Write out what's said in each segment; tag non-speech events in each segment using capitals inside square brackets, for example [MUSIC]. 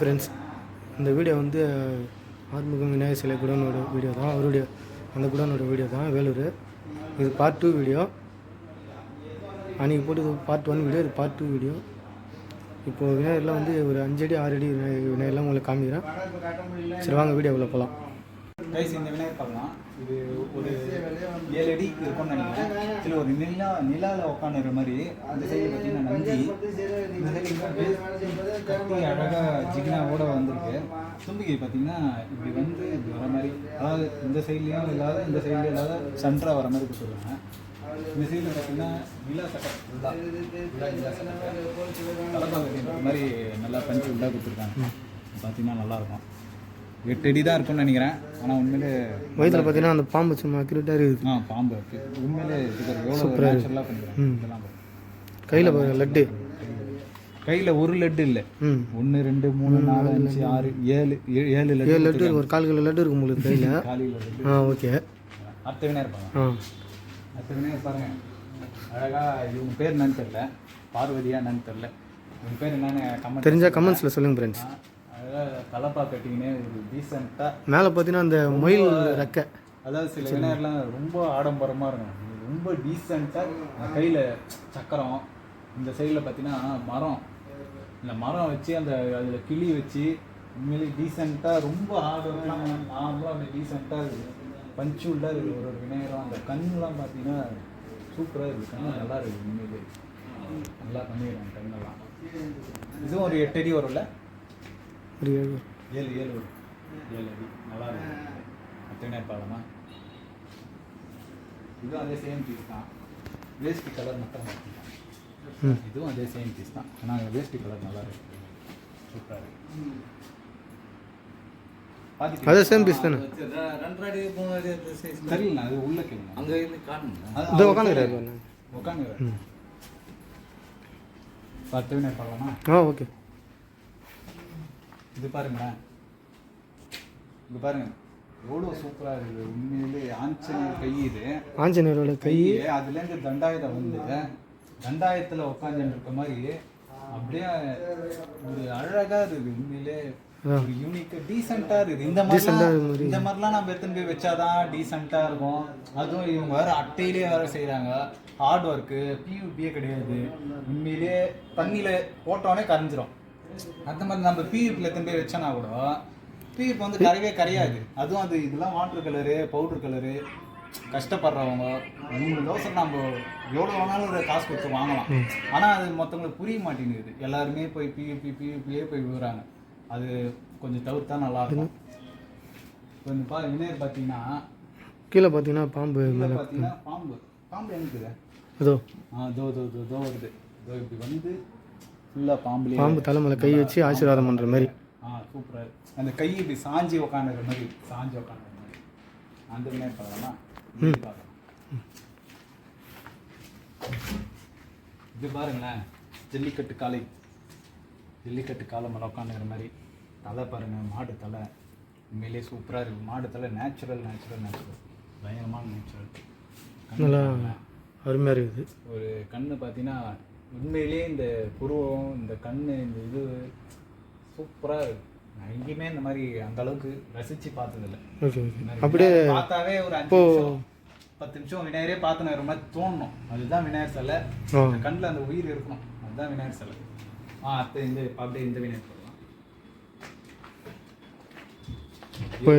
Friends இந்த video வந்து ஆறுமுகம் விநாயகர் சிலை குடோனோட வீடியோ தான். அவருடைய அந்த குடோனோட வீடியோ தான். வேலூர். இது பார்ட் டூ வீடியோ அன்றைக்கி போட்டு பார்ட் ஒன் வீடியோ இது பார்ட் டூ வீடியோ இப்போது விநாயகர்லாம் வந்து ஒரு அஞ்சடி ஆறு அடி விநாயகர் விநாயகர்லாம் உங்களுக்கு காமிக்கிறேன். சரி வாங்க வீடியோக்குள்ளே போகலாம் கைஸ் இந்த விநாயகர் பார்க்கலாம். இது ஒரு ஏழு அடி இருக்கும்னு நினைக்கிறேன். இதில் ஒரு நிலா நிலாவில் உட்காந்துற மாதிரி அந்த சைடு பார்த்தீங்கன்னா நந்தி. கட்டி அழகாக ஜிகினாவோட வந்திருக்கு. தும்பிக்கை பார்த்தீங்கன்னா இப்படி வந்து இப்படி வர மாதிரி அதாவது இந்த சைட்லேயும் இல்லாத இந்த சைட்லேயும் இல்லாத சென்டராக வர மாதிரி கொடுத்துருவாங்க இந்த சைடில் பார்த்தீங்கன்னா நிலா சட்டை ஃபுல்லாக மாதிரி நல்லா பஞ்சு உள்ளாக கொடுத்துருக்காங்க. பார்த்தீங்கன்னா நல்லாயிருக்கும் எட்டு அடி தான் இருக்கும்னு நினைக்கிறேன். ஆனால் உண்மையிலே வயிற்றில் பார்த்தீங்கன்னா அந்த பாம்பு சும்மா அக்யூரேட்டாக இருக்குது. ஆ பாம்பு. இருக்கு உண்மையிலே இது எவ்வளோ நேச்சுரலாக பண்ணுறேன். கையில் லட்டு. கையில் ஒரு லட்டு இல்லை. ஒன்று ரெண்டு மூணு நாலு அஞ்சு ஆறு ஏழு ஏழு லட்டு ஏழு லட்டு ஒரு கால் கிலோ லட்டு இருக்கும் உங்களுக்கு கையில். [LAUGHS] காலையில் ஆ ஓகே. விநாயகர் பாருங்க ஆ. அத்தை விநாயகர் பாருங்க. அழகா இவங்க பேர் என்னன்னு தெரில பார்வதியா என்னன்னு தெரில இவங்க பேர் என்னன்னு தெரிஞ்சால் கமெண்ட்ஸில் சொல்லுங்கள் ஃப்ரெண்ட்ஸ் அழகாக தலப்பா கட்டிங்கன்னு ஒரு டீசெண்டாக மேலே பார்த்தீங்கன்னா அந்த மயில் ரெக்கை. அதாவது சில விநாயகர்லாம் ரொம்ப ஆடம்பரமாக இருக்கும். ரொம்ப டீசெண்டாக கையில் சக்கரம் இந்த சைடில் பார்த்தீங்கன்னா மரம். இந்த மரம் வச்சு அந்த அதில் கிளி வச்சு உண்மையிலே டீசெண்டாக ரொம்ப ஆடம்பரம் நார்மலாக அந்த டீசெண்டாக இருக்குது. பஞ்சு உள்ள இருக்குது. ஒரு ஒரு விநாயகரும் அந்த கண்ணுலாம் பார்த்தீங்கன்னா சூப்பராக இருக்குது. கண்ணு நல்லா இருக்குது உண்மையிலே. நல்லா பண்ணிடுறாங்க கண்ணெல்லாம். இதுவும் ஒரு எட்டு அடி வரும்ல? ஒரு ஏழு. ஏழு ஏழு. வரும். ஏழு அடி. நல்லா இருக்கு. அத்தனை பாலமா? இதுவும் அதே சேம் பீஸ் தான். வேஷ்டி கலர் மட்டும் மாத்திக்கலாம். ம். இதுவும் அதே சேம் பீஸ் தான். ஆனால் வேஷ்டி கலர் நல்லா இருக்கு. சூப்பராக இருக்கு? அதே சேம் பீஸ் தானே? ரெண்டரை மூணு அடி அந்த size. தெரியல அது உள்ள கேளுங்க. அங்க இருந்து காணுங்க. அது- இதோ அது உட்காந்துக்கிறாரு உட்காந்துக்கிறாரு பத்து வினர் பார்க்கலாமா ஆ ஓகே. இது பாருங்களேன் இது பாருங்க. எவ்வளோ சூப்பராக இருக்குது. உண்மையிலே ஆஞ்சநேயர் கை இது. ஆஞ்சநேயரோட கை. அதுலேருந்து தண்டாயுதம் வந்து தண்டாயத்தில் உட்காந்துட்டு இருக்க மாதிரி அப்படியே ஒரு அழகா இருக்குது. உண்மையிலே ஒரு யூனிக் டீசெண்டா இருக்குது. இந்த மாதிரி. இந்த மாதிரிலாம் நம்ம எடுத்துன்னு போய் வச்சாதான் டீசெண்டா இருக்கும். அதுவும் இவங்க வேற அட்டையிலே வேற செய்றாங்க. ஹார்ட் ஒர்க்கு பியூபியே கிடையாது. உண்மையிலே தண்ணியில போட்டோடனே கரைஞ்சிரும். அந்த மாதிரி நம்ம பியூபியில் எடுத்துன்னு போய் வச்சோன்னா கூட பியூப் வந்து கரையவே கரையாது அதுவும் அது இதெல்லாம் வாட்டர் கலரு பவுடர் கலரு கஷ்டப்படுறவங்க மூணு தோசை நம்ம எவ்வளோ வேணாலும் ஒரு காசு கொடுத்து வாங்கலாம். ஆனால் அது மற்றவங்களுக்கு புரிய மாட்டேங்குது. எல்லாருமே போய் பியூபி பியூபியே போய் விழுறாங்க. அது கொஞ்சம் தவிர்த்தா நல்லா இருக்கும். இந்த பா விநாயகர் பார்த்தீங்கன்னா கீழே பார்த்தீங்கன்னா பாம்பு பார்த்தீங்கன்னா பாம்பு. பாம்பு எனக்கு அதோ. ஆ தோ தோ தோ தோ வருது. தோ இப்படி வந்து ஃபுல்லாக பாம்புலேயே பாம்பு தலை மேலே கை வச்சு ஆசீர்வாதம் பண்ணுற மாதிரி. ஆ சூப்பராக அந்த கை இப்படி சாஞ்சி உக்காந்துற மாதிரி சாஞ்சி உக்காந்துற மாதிரி. அந்த விநாயகர் பார்க்கலாமா பார்க்கலாம். இது பாருங்களேன் ஜல்லிக்கட்டு காளை. ஜல்லிக்கட்டு காளை மேலே உட்காந்துக்கிற மாதிரி. தலை பாருங்க மாடு தலை. உண்மையிலேயே சூப்பராக இருக்குது மாடு தலை நேச்சுரல் நேச்சுரல் நேச்சுரல் பயங்கரமான நேச்சுரல் நல்லா அருமையாக இருக்குது. ஒரு கண்ணு பார்த்தீங்கன்னா உண்மையிலேயே இந்த புருவம் இந்த கண்ணு இந்த இது சூப்பராக எங்கேயுமே இந்த மாதிரி அந்த அளவுக்கு ரசிச்சு பார்த்ததில்ல. அப்படியே பார்த்தாவே ஒரு அஞ்சு நிமிஷம் பத்து நிமிஷம் விநாயகரே பார்த்துன மாதிரி தோணணும் அதுதான் விநாயகர் சிலை. கண்ணில் அந்த உயிர் இருக்கணும். அதுதான் விநாயகர் சிலை. ஆ அத்தை இந்த அப்படியே இந்த விநாயகர்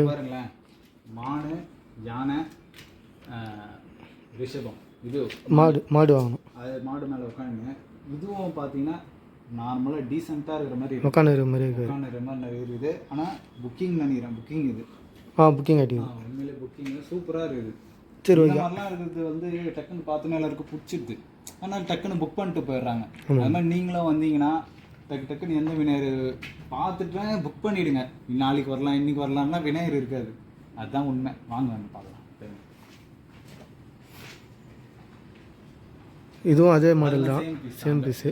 பாருங்களேன். மானு யானை ரிஷபம். இது மாடு மாடு வாங்கணும். அது மாடு மேலே உட்காந்துங்க இதுவும் பார்த்தீங்கன்னா நார்மலாக டீசெண்டாக இருக்கிற மாதிரி இருக்கு. உட்காந்துருக்க மாதிரி இருக்காது உட்காந்துற மாதிரி நிறைய இருக்குது. ஆனால் புக்கிங் நினைக்கிறேன். புக்கிங் இது. ஆ புக்கிங் ஆகிட்டு உண்மையிலே புக்கிங் சூப்பராக இருக்குது. சரி இந்த மாதிரிலாம் இருக்கிறது வந்து டக்குன்னு பார்த்துன்னு எல்லாருக்கும் பிடிச்சிருது. ஆனால் டக்குன்னு புக் பண்ணிட்டு போயிடுறாங்க. அது மாதிரி நீங்களும் வந்தீங்கன்னா டக்கு டக்குன்னு எந்த விநாயகர் பார்த்துட்டு புக் பண்ணிடுங்க. நாளைக்கு வரலாம் இன்னைக்கு வரலாம்னா விநாயகர் இருக்காது. அதுதான் உண்மை. வாங்க வந்து பார்க்கலாம். இதுவும் அதே மாடல் தான். சேம். பீஸு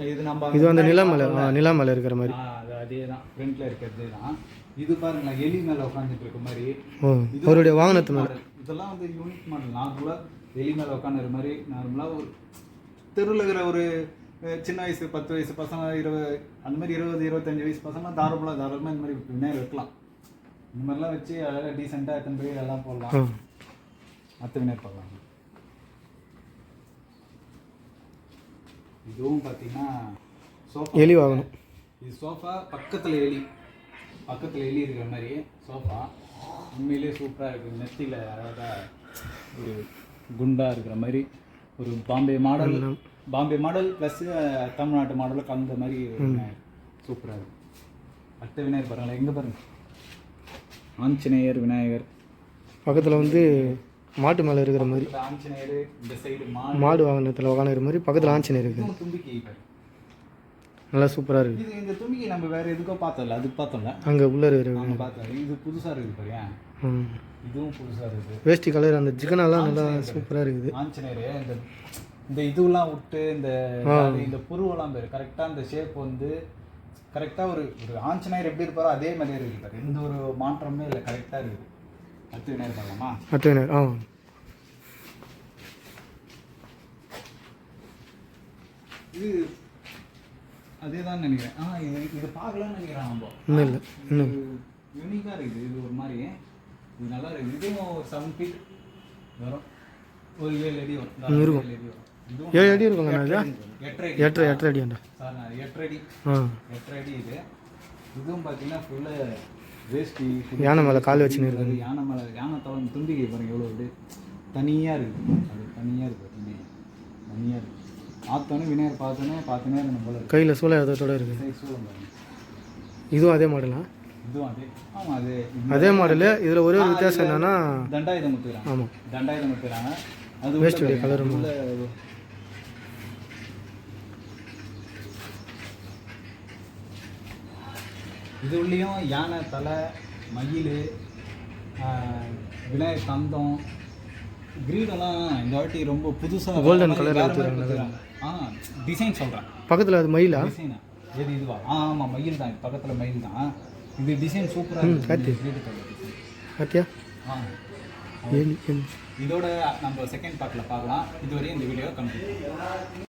இது அந்த நிலா மேலே ஆ நிலா மேலே இருக்கிற மாதிரி. அது தான் ஃப்ரண்ட்ல இருக்கிறது தான். இது பாருங்களேன் எலி மேல உட்காந்துட்டு இருக்க மாதிரி. அவருடைய வாகனத்து மேலே. இதெல்லாம் வந்து யூனிக் மாடல் நார்மலாக எலி மேல உட்காந்துற மாதிரி நார்மலாக ஒரு தெருவில் இருக்கிற ஒரு சின்ன வயசு பத்து வயசு பசங்க இருபது அந்த மாதிரி இருபது இருபத்தஞ்சு வயசு பசங்க தாராளமாக தாராளமாக இந்த மாதிரி விநாயகர் வைக்கலாம் இந்த மாதிரிலாம் வச்சு அழகாக டீசெண்டாக எத்தனை போய் எல்லாம் போடலாம். மற்ற விநாயகர் பார்க்கலாம் இதுவும் பார்த்தீங்கன்னா சோஃபா. எலி வாங்கணும். இது சோஃபா பக்கத்தில் எலி. பக்கத்தில் எலி இருக்கிற மாதிரி சோஃபா. உண்மையிலேயே சூப்பராக இருக்குது நெத்தியில் அழகாக ஒரு குண்டாக இருக்கிற மாதிரி ஒரு Bombay model Bombay model plus தமிழ்நாட்டு மாடலில் கலந்த மாதிரி சூப்பராக இருக்குது அடுத்த விநாயகர் பாருங்களேன். எங்கே பாருங்க? ஆஞ்சநேயர் விநாயகர். பக்கத்தில் வந்து மாட்டு மேலே இருக்கிற மாதிரி. மாடு. வாகனத்தில் உட்காந்துக்கிற மாதிரி பக்கத்தில் ஆஞ்சநேயர் இருக்குது. நல்லா சூப்பராக இருக்குது இது இந்த தும்பிக்கை நம்ம வேற எதுக்கோ பார்த்தோம்ல அது பார்த்தோம்ல. அங்கே உள்ளே இருக்கிற பார்த்தோம். இது புதுசாக இருக்குது பாரியா இதுவும் புதுசாக இருக்குது. வேஷ்டி கலர் அந்த ஜிகனெல்லாம் நல்லா சூப்பராக இருக்குது. ஆஞ்சநேயர் இந்த இந்த இதுவெல்லாம் விட்டு இந்த இந்த புருவெல்லாம் பேர் கரெக்டாக இந்த ஷேப் வந்து கரெக்டாக ஒரு ஒரு ஆஞ்சநேயர் எப்படி இருப்பாரோ அதே மாதிரி இருக்கு பாரு. எந்த ஒரு மாற்றமே இல்லை கரெக்டாக இருக்குது. அடுத்து விநாயகர் பார்க்கலாமா அத்தனை ஆ இது அதே தான் நினைக்கிறேன் ஆ இது இது பார்க்கலாம்னு நினைக்கிறேன் நம்ம இல்லை இன்னும் யூனிக்காக இருக்குது இது ஒரு மாதிரி இது நல்லா இருக்குது இதுவும் ஒரு செவன் ஃபீட் வரும் ஒரு ஏழு அடி வரும் இருக்கும். ஏழு அடி வரும் ஏழு அடி இருக்குங்க அது எட்டரை அடி எட்டரை எட்டரை அடியாண்டா சார் நான் எட்டரை அடி ஆ எட்டரை அடி இது இதுவும் பார்த்தீங்கன்னா ஃபுல்லாக யானை மேலே கால் வச்சுன்னு இருக்கு யானை மேலே யானை தலை தும்பிக்கை பாருங்க எவ்வளோ இது தனியாக இருக்குது அது தனியாக இருக்குது தும்பிக்கை தனியாக இருக்குது பார்த்தோன்னே விநாயகர் பார்த்தோன்னே பார்த்தோன்னே நம்ம கையில் சூழலத்தோட இருக்குது சரி, சூழல் பாருங்க. இதுவும் அதே மாடலா இதுவும் அதே ஆமாம் அது. அதே மாடலு இதில் ஒரே ஒரு வித்தியாசம் என்னன்னா தண்டாயுதம் முத்துறாங்க ஆமாம் தண்டாயுதம் முத்துறாங்க அது colour பாருங்க, உள்ள இது உள்ளேயும் யானை தலை மயில் விநாயகர் தந்தம் கிரீடெல்லாம் இந்த வாட்டி ரொம்ப புதுசாக colour எடுத்துருக்காங்க. ஆ டிசைன் சொல்கிறேன் பக்கத்தில் அது மயிலா? டிசைனா எது இதுவா? ஆ ஆமாம் மயில் தான். பக்கத்தில் மயில் தான். இது டிசைன் சூப்பராக இருக்குது கலர் பார்த்தியா ஆ. இதோட நம்ம செகண்ட் பார்ட்டில் பார்க்கலாம். இதுவரையும் இந்த வீடியோ கம்ப்ளீட்